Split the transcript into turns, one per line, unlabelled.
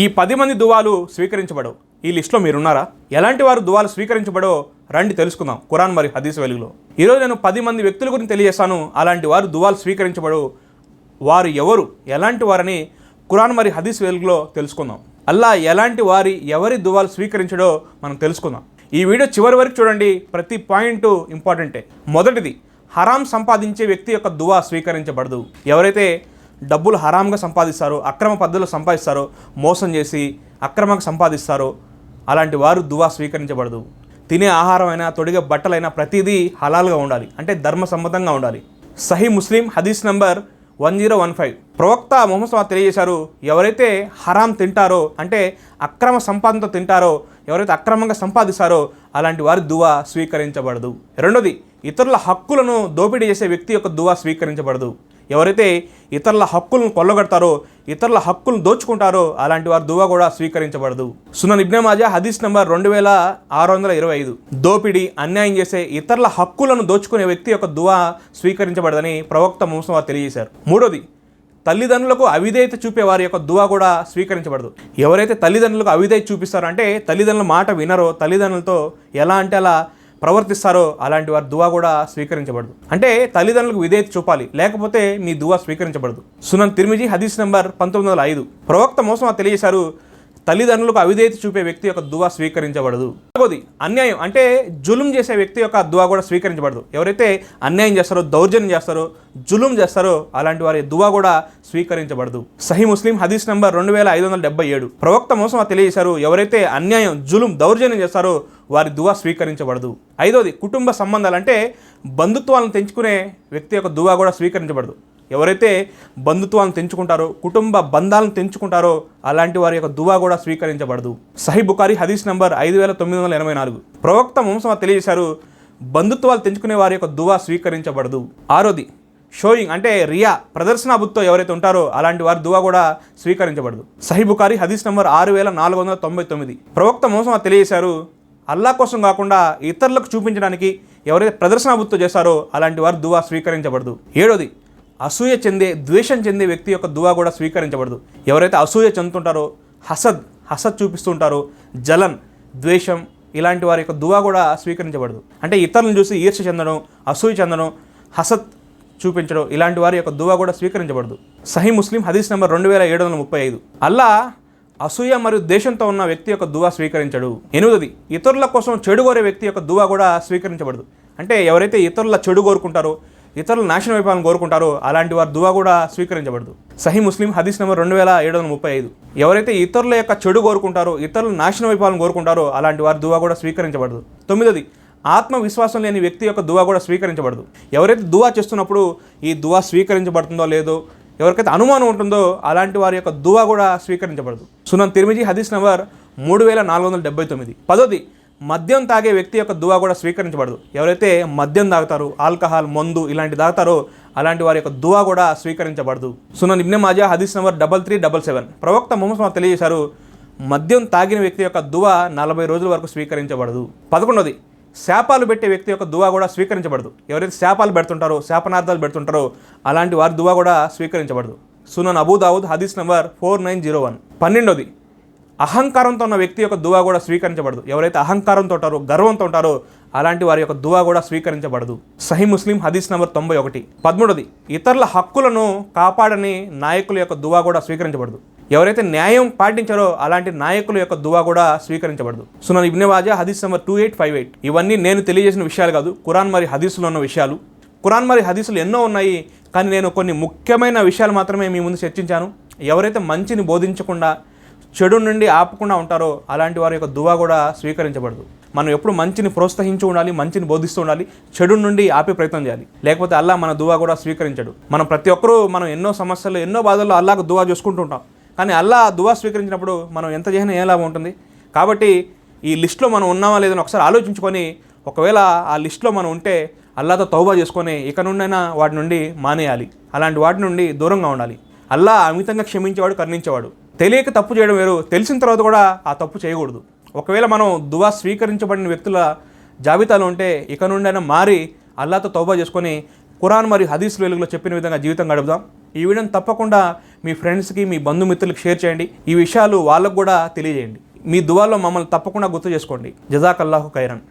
ఈ పది మంది దువాలు స్వీకరించబడవు. ఈ లిస్టులో మీరున్నారా? ఎలాంటి వారు దువాలు స్వీకరించబడో రండి తెలుసుకుందాం కురాన్ మరియు హదీస్ వెలుగులో. ఈరోజు నేను పది మంది వ్యక్తుల గురించి తెలియజేస్తాను. అలాంటి వారు దువాలు స్వీకరించబడు వారు ఎవరు? ఎలాంటి వారని కురాన్ మరియు హదీస్ వెలుగులో తెలుసుకుందాం. అల్లా ఎలాంటి వారి ఎవరి దువాలు స్వీకరించడో మనం తెలుసుకుందాం. ఈ వీడియో చివరి వరకు చూడండి. ప్రతి పాయింట్ ఇంపార్టెంటే. మొదటిది హరాం సంపాదించే వ్యక్తి యొక్క దువా స్వీకరించబడదు. ఎవరైతే డబ్బులు హరాంగా సంపాదిస్తారు అక్రమ పద్ధతిలో సంపాదిస్తారు మోసం చేసి అక్రమంగా సంపాదిస్తారో అలాంటి వారు దువా స్వీకరించబడదు. తినే ఆహారమైనా తొడిగే బట్టలైనా ప్రతిదీ హలాల్గా ఉండాలి అంటే ధర్మ సమ్మతంగా ఉండాలి. సహీ ముస్లిం హదీస్ number one zero one five. ప్రవక్త మొహమ్మద్ సల్లాహ్ తెలియజేశారు ఎవరైతే హరాం తింటారో అంటే అక్రమ సంపాదనతో తింటారో ఎవరైతే అక్రమంగా సంపాదిస్తారో అలాంటి వారి దువా స్వీకరించబడదు. రెండోది ఇతరుల హక్కులను దోపిడీ చేసే వ్యక్తి యొక్క దువా స్వీకరించబడదు. ఎవరైతే ఇతరుల హక్కులను కొల్లగడతారో ఇతరుల హక్కులను దోచుకుంటారో అలాంటి వారి దువా కూడా స్వీకరించబడదు. సునన్ ఇబ్నే మాజా హదీస్ నెంబర్ రెండు వేల ఆరు వందల ఇరవై ఐదు. దోపిడీ అన్యాయం చేసే ఇతరుల హక్కులను దోచుకునే వ్యక్తి యొక్క దువా స్వీకరించబడదని ప్రవక్త మోసం వారు తెలియజేశారు. మూడోది తల్లిదండ్రులకు అవిధేయత చూపే వారి యొక్క దువా కూడా స్వీకరించబడదు. ఎవరైతే తల్లిదండ్రులకు అవిధేయత చూపిస్తారో అంటే తల్లిదండ్రుల మాట వినరో తల్లిదండ్రులతో ఎలా అంటే అలా ప్రవర్తిస్తారో అలాంటి వారి దువా కూడా స్వీకరించబడదు. అంటే తల్లిదండ్రులకు విధేయత చూపాలి లేకపోతే మీ దువా స్వీకరించబడదు. సునన్ తిరిమిజీ హదీస్ నెంబర్ పంతొమ్మిది వందల ఐదు. ప్రవక్త మోసం తెలియజేశారు తల్లిదండ్రులకు అవిధేయత చూపే వ్యక్తి యొక్క దువా స్వీకరించబడదు. నాలుగోది అన్యాయం అంటే జులుం చేసే వ్యక్తి యొక్క దువా కూడా స్వీకరించబడదు. ఎవరైతే అన్యాయం చేస్తారో దౌర్జన్యం చేస్తారో జులుం చేస్తారో అలాంటి వారి దువా కూడా స్వీకరించబడదు. సహీ ముస్లిం హదీస్ నంబర్ రెండు వేల ఐదు వందల డెబ్బై ఏడు. ప్రవక్త మోసం తెలియజేశారు ఎవరైతే అన్యాయం జులుం దౌర్జన్యం చేస్తారో వారి దువా స్వీకరించబడదు. ఐదోది కుటుంబ సంబంధాలు అంటే బంధుత్వాలను తెంచుకునే వ్యక్తి యొక్క దువా కూడా స్వీకరించబడదు. ఎవరైతే బంధుత్వాలను తెంచుకుంటారో కుటుంబ బంధాలను తెంచుకుంటారో అలాంటి వారి యొక్క దువా కూడా స్వీకరించబడదు. సహీ బుకారి హదీస్ నంబర్ ఐదు వేల తొమ్మిది వందల ఎనభై నాలుగు. ప్రవక్త వంశం తెలియజేశారు బంధుత్వాలు తెంచుకునే వారి యొక్క దువా స్వీకరించబడదు. ఆరోది షోయింగ్ అంటే రియా ప్రదర్శనాబుద్ధితో ఎవరైతే ఉంటారో అలాంటి వారి దువా కూడా స్వీకరించబడదు. సహీ బుకారి హదీస్ నంబర్ ఆరు వేల నాలుగు వందల తొంభై తొమ్మిది. ప్రవక్త మోసం తెలియజేశారు అల్లా కోసం కాకుండా ఇతరులకు చూపించడానికి ఎవరైతే ప్రదర్శనాబుద్ధితో చేస్తారో అలాంటి వారి దువా స్వీకరించబడదు. ఏడోది అసూయ చెందే ద్వేషం చెందే వ్యక్తి యొక్క దువా కూడా స్వీకరించబడదు. ఎవరైతే అసూయ చెందుతుంటారో హసద్ హసద్ చూపిస్తుంటారో జలన్ ద్వేషం ఇలాంటి వారి యొక్క దువా కూడా స్వీకరించబడదు. అంటే ఇతరులను చూసి ఈర్ష్య చెందడం అసూయ చెందడం హసత్ చూపించడం ఇలాంటి వారి యొక్క దువా కూడా స్వీకరించబడదు. సహీ ముస్లిం హదీస్ నెంబర్ రెండు వేల ఏడు వందల ముప్పై ఐదు. అల్లా అసూయ మరియు దేశంతో ఉన్న వ్యక్తి యొక్క దువా స్వీకరించడు. ఎనిమిది ఇతరుల కోసం చెడు కోరే వ్యక్తి యొక్క దువా కూడా స్వీకరించబడదు. అంటే ఎవరైతే ఇతరుల చెడు కోరుకుంటారో ఇతరులు నాశనం అయిపోవాలని కోరుకుంటారో అలాంటి వారి దువా కూడా స్వీకరించబడదు. సహీ ముస్లిం హదీస్ నెంబర్ రెండు వేల ఏడు వందల ముప్పై ఐదు. ఎవరైతే ఇతరుల యొక్క చెడు కోరుకుంటారో ఇతరుల నాశనం అయిపోవాలని కోరుకుంటారో అలాంటి వారి దువా కూడా స్వీకరించబడదు. తొమ్మిదది ఆత్మవిశ్వాసం లేని వ్యక్తి యొక్క దువా కూడా స్వీకరించబడదు. ఎవరైతే దువా చేస్తున్నప్పుడు ఈ దువా స్వీకరించబడుతుందో లేదో ఎవరికైతే అనుమానం ఉంటుందో అలాంటి వారి యొక్క దువా కూడా స్వీకరించబడదు. సునం తిరిమిజీ హదీస్ నంబర్ మూడు వేల నాలుగు వందల డెబ్బై తొమ్మిది. పదోది మద్యం తాగే వ్యక్తి యొక్క దువా కూడా స్వీకరించబడదు. ఎవరైతే మద్యం తాగుతారో ఆల్కహాల్ మందు ఇలాంటి తాగుతారో అలాంటి వారి యొక్క దువా కూడా స్వీకరించబడదు. సునన్ ఇబ్నే మాజా హదీస్ number double three double seven. ప్రవక్త ముహమ్మద్ తెలియజేశారు మద్యం తాగిన వ్యక్తి యొక్క దువా నలభై రోజుల వరకు స్వీకరించబడదు. పదకొండోది శాపాలు పెట్టే వ్యక్తి యొక్క దువా కూడా స్వీకరించబడదు. ఎవరైతే శాపాలు పెడుతుంటారో శాపనార్థాలు పెడుతుంటారో అలాంటి వారి దువా కూడా స్వీకరించబడదు. సునన్ అబూదావుద్ హదీస్ number four nine zero one. పన్నెండోది అహంకారంతో ఉన్న వ్యక్తి యొక్క దువా కూడా స్వీకరించబడదు. ఎవరైతే అహంకారంతో ఉంటారో గర్వంతో ఉంటారో అలాంటి వారి యొక్క దువా కూడా స్వీకరించబడదు. సహీ ముస్లిం హదీస్ నంబర్ తొంభై ఒకటి. పదమూడది ఇతరుల హక్కులను కాపాడని నాయకుల యొక్క దువా కూడా స్వీకరించబడదు. ఎవరైతే న్యాయం పాటించారో అలాంటి నాయకుల యొక్క దువా కూడా స్వీకరించబడదు. సునన్ ఇబ్నవాజా హదీస్ number two eight five eight ఇవన్నీ నేను తెలియజేసిన విషయాలు కాదు కురాన్ మరి హదీసులో ఉన్న విషయాలు. కురాన్ మరి హదీసులు ఎన్నో ఉన్నాయి కానీ నేను కొన్ని ముఖ్యమైన విషయాలు మాత్రమే మీ ముందు చర్చించాను. ఎవరైతే మంచిని బోధించకుండా చెడు నుండి ఆపకుండా ఉంటారో అలాంటి వారి యొక్క దువా కూడా స్వీకరించబడదు. మనం ఎప్పుడు మంచిని ప్రోత్సహించి ఉండాలి మంచిని బోధిస్తూ ఉండాలి చెడు నుండి ఆపే ప్రయత్నం చేయాలి. లేకపోతే అల్లా మన దువా కూడా స్వీకరించడు. మనం ప్రతి ఒక్కరూ మనం ఎన్నో సమస్యలు ఎన్నో బాధల్లో అల్లాకు దువా చేసుకుంటూ ఉంటాం. కానీ అల్లా దువా స్వీకరించినప్పుడు మనం ఎంత చేసినా ఏ లాభం ఉంటుంది? కాబట్టి ఈ లిస్ట్లో మనం ఉన్నామా లేదని ఒకసారి ఆలోచించుకొని ఒకవేళ ఆ లిస్ట్లో మనం ఉంటే అల్లాతో తౌబా చేసుకొని ఇక నుండైనా వాటి నుండి మానేయాలి. అలాంటి వాటి నుండి దూరంగా ఉండాలి. అల్లా అమితంగా క్షమించేవాడు కరుణించేవాడు. తెలియక తప్పు చేయడం వేరు. తెలిసిన తర్వాత కూడా ఆ తప్పు చేయకూడదు. ఒకవేళ మనం దువా స్వీకరించబడిన వ్యక్తుల జాబితాలో ఉంటే ఇక నుండైనా మారి అల్లాతో తౌబా చేసుకొని కురాన్ మరియు హదీస్ వెలుగులో చెప్పిన విధంగా జీవితం గడుపుదాం. ఈ వీడియోని తప్పకుండా మీ ఫ్రెండ్స్కి మీ బంధుమిత్రులకు షేర్ చేయండి. ఈ విషయాలు వాళ్ళకు కూడా తెలియజేయండి. మీ దువాల్లో మమ్మల్ని తప్పకుండా గుర్తు చేసుకోండి. జజాకల్లాహు ఖైరన్.